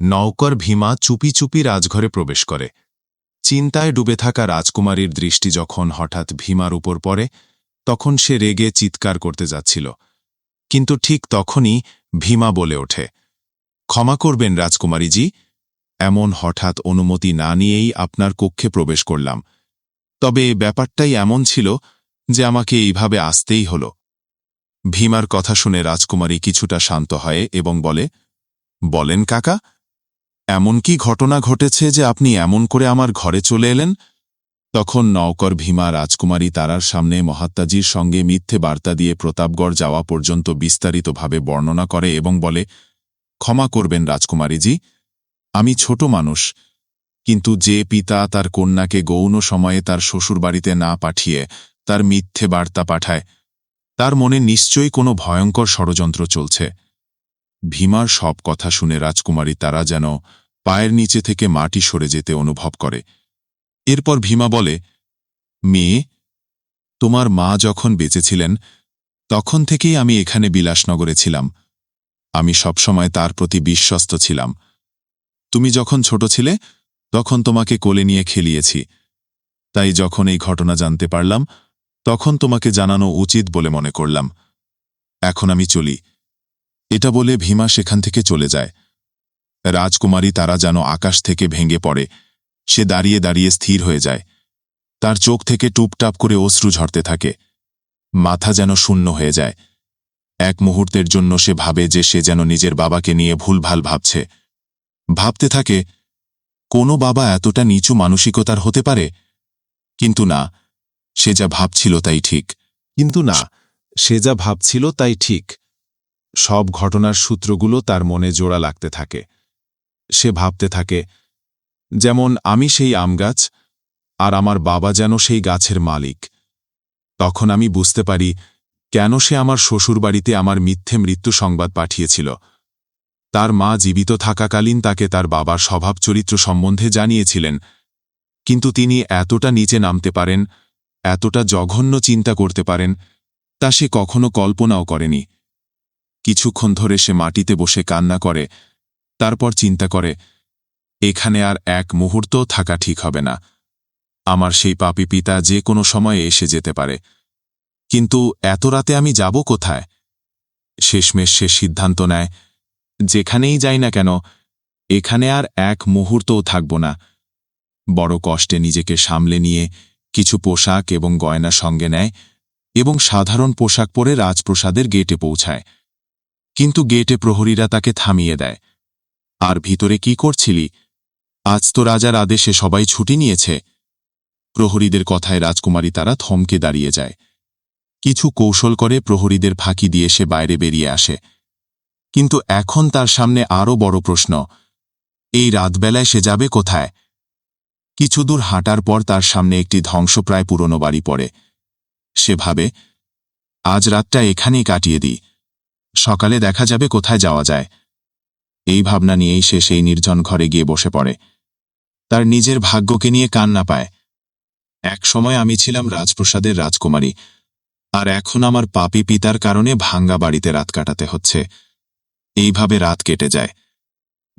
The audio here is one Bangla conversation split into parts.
নৌকর ভীমা চুপি চুপি রাজঘরে প্রবেশ করে। চিন্তায় ডুবে থাকা রাজকুমারীর দৃষ্টি যখন হঠাৎ ভীমার উপর পড়ে, তখন সে রেগে চিৎকার করতে যাচ্ছিল। কিন্তু ঠিক তখনই ভীমা বলে ওঠে, ক্ষমা করবেন রাজকুমারীজি, এমন হঠাৎ অনুমতি না নিয়েই আপনার কক্ষে প্রবেশ করলাম। তবে ব্যাপারটাই এমন ছিল যে আমাকে এইভাবে আসতেই হল। ভীমার কথা শুনে রাজকুমারী কিছুটা শান্ত হয় এবং বলে, বলেন কাকা এমন কি ঘটনা ঘটেছে যে আপনি এমন করে আমার ঘরে চলে এলেন? তখন নওকর ভীমা রাজকুমারী তারার সামনে মহাত্মাজির সঙ্গে মিথ্যে বার্তা দিয়ে প্রতাপগড় যাওয়া পর্যন্ত বিস্তারিতভাবে বর্ণনা করে এবং বলে, ক্ষমা করবেন রাজকুমারীজি, আমি ছোট মানুষ, কিন্তু যে পিতা তার কন্যাকে গৌণ সময়ে তার শ্বশুরবাড়িতে না পাঠিয়ে তার মিথ্যে বার্তা পাঠায়, তার মনে নিশ্চয়ই কোনো ভয়ঙ্কর ষড়যন্ত্র চলছে। ভীমার সব কথা শুনে রাজকুমারী তারা যেন পায়ের নিচে থেকে মাটি সরে যেতে অনুভব করে। এরপর ভীমা বলে, মেয়ে, তোমার মা যখন বেঁচেছিলেন, তখন থেকেই আমি এখানে বিলাসনগরে ছিলাম। আমি সবসময় তার প্রতি বিশ্বস্ত ছিলাম। তুমি যখন ছোট ছিলে, তখন তোমাকে কোলে নিয়ে খেলিয়েছি। তাই যখন এই ঘটনা জানতে পারলাম, তখন তোমাকে জানানো উচিত বলে মনে করলাম। এখন আমি চলি। এটা বলে ভীমা সেখান থেকে চলে যায়। রাজকুমারী তারা যেন আকাশ থেকে ভেঙে পড়ে। সে দাঁড়িয়ে দাঁড়িয়ে স্থির হয়ে যায়। তার চোখ থেকে টুপটাপ করে অশ্রু ঝরতে থাকে। মাথা যেন শূন্য হয়ে যায়। এক মুহূর্তের জন্য সে ভাবে যে সে যেন নিজের বাবাকে নিয়ে ভুলভাল ভাবছে। ভাবতে থাকে, কোনো বাবা এতটা নিচু মানসিকতার হতে পারে? কিন্তু না, সে যা ভাবছিল তাই ঠিক। কিন্তু না, সে যা ভাবছিল তাই ঠিক। সব ঘটনার সূত্রগুলো তার মনে জোড়া লাগতে থাকে। সে ভাবতে থাকে, যেমন আমি সেই আমগাছ আর আমার বাবা যেন সেই গাছের মালিক। তখন আমি বুঝতে পারি কেন সে আমার শ্বশুরবাড়িতে আমার মিথ্যে মৃত্যু সংবাদ পাঠিয়েছিল। তার মা জীবিত থাকাকালীন তাকে তার বাবার স্বভাব চরিত্র সম্বন্ধে জানিয়েছিলেন, কিন্তু তিনি এতটা নিচে নামতে পারেন, এতটা জঘন্য চিন্তা করতে পারেন, তা সে কখনো কল্পনাও করেনি। কিছুক্ষণ ধরে সে মাটিতে বসে কান্না করে তারপর চিন্তা করে, এখানে আর এক মুহূর্ত থাকা ঠিক হবে না। আমার সেই পাপি পিতা যে কোনো সময়ে এসে যেতে পারে। কিন্তু এত রাতে আমি যাব কোথায়? শেষমেশ সে সিদ্ধান্ত নেয়, যেখানেই যাই না কেন, এখানে আর এক মুহূর্তও থাকব না। বড় কষ্টে নিজেকে সামলে নিয়ে কিছু পোশাক এবং গয়না সঙ্গে নেয় এবং সাধারণ পোশাক পরে রাজপ্রসাদের গেটে পৌঁছায়। কিন্তু গেটে প্রহরীরা তাকে থামিয়ে দেয়। আর ভিতরে কি করছিলি? আজ তো রাজার আদেশে সবাই ছুটি নিয়েছে। প্রহরীদের কথায় রাজকুমারী তারা থমকে দাঁড়িয়ে যায়। কিছু কৌশল করে প্রহরীদের ফাঁকি দিয়ে সে বাইরে বেরিয়ে আসে। কিন্তু এখন তার সামনে আরও বড় প্রশ্ন, এই রাতবেলায় সে যাবে কোথায়? কিছু দূর হাঁটার পর তার সামনে একটি ধ্বংসপ্রায় পুরনো বাড়ি পড়ে। সে ভাবে, আজ রাতটা এখানেই কাটিয়ে দিই। সকালে দেখা যাবে কোথায় যাওয়া যায়। এই ভাবনা নিয়েই সে সেই নির্জন ঘরে গিয়ে বসে পড়ে। তার নিজের ভাগ্যকে নিয়ে কান্না পায়। এক সময় আমি ছিলাম রাজপ্রসাদের রাজকুমারী, আর এখন আমার পাপি পিতার কারণে ভাঙ্গা বাড়িতে রাত কাটাতে হচ্ছে। এইভাবে রাত কেটে যায়।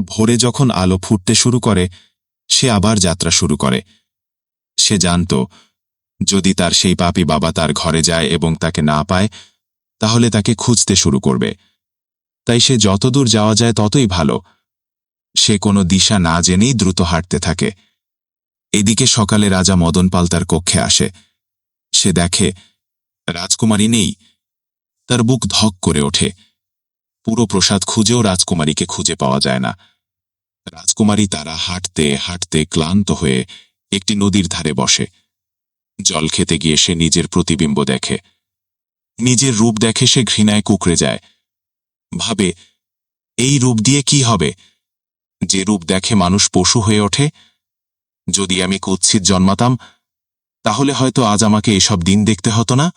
ভোরে যখন আলো ফুটতে শুরু করে, সে আবার যাত্রা শুরু করে। সে জানত, যদি তার সেই পাপি বাবা তার ঘরে যায় এবং তাকে না পায়, তাহলে তাকে খুঁজতে শুরু করবে। তাই সে যতদূর যাওয়া যায় ততই ভালো। সে কোনো দিশা না জেনেই দ্রুত হাঁটতে থাকে। এদিকে সকালে রাজা মদনপাল তার কক্ষে আসে। সে দেখে, রাজকুমারী নেই। তার বুক ধক করে ওঠে। পুরো প্রসাদ খুঁজেও রাজকুমারীকে খুঁজে পাওয়া যায় না। রাজকুমারী তারা হাঁটতে হাঁটতে ক্লান্ত হয়ে একটি নদীর ধারে বসে। জল খেতে গিয়ে সে নিজের প্রতিবিম্ব দেখে। নিজের রূপ দেখে সে ঘৃণায় কুকড়ে যায়। ভাবে, এই রূপ দিয়ে কি হবে? যে রূপ দেখে মানুষ পশু হয়ে ওঠে? যদি আমি কুৎসিত জন্মাতাম, তাহলে হয়তো আজ আমাকে এসব দিন দেখতে হতো না?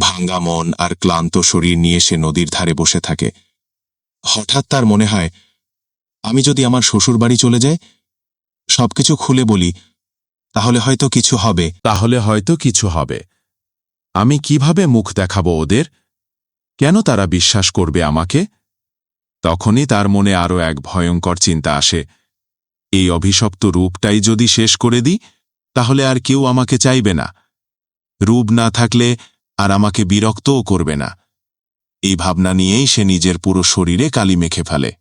ভাঙ্গা মন আর ক্লান্ত শরীর নিয়ে সে নদীর ধারে বসে থাকে। হঠাৎ তার মনে হয়, আমি যদি আমার শ্বশুরবাড়ি চলে যাই, সবকিছু খুলে বলি, তাহলে হয়তো কিছু হবে। তাহলে হয়তো কিছু হবে। আমি কীভাবে মুখ দেখাবো ওদের? কেন তারা বিশ্বাস করবে আমাকে? তখনই তার মনে আরও এক ভয়ঙ্কর চিন্তা আসে। এই অভিশপ্ত রূপটাই যদি শেষ করে দিই, তাহলে আর কেউ আমাকে চাইবে না। রূপ না থাকলে আর আমাকে বিরক্তও করবে না। এই ভাবনা নিয়েই সে নিজের পুরো শরীরে কালি মেখে ফেলে।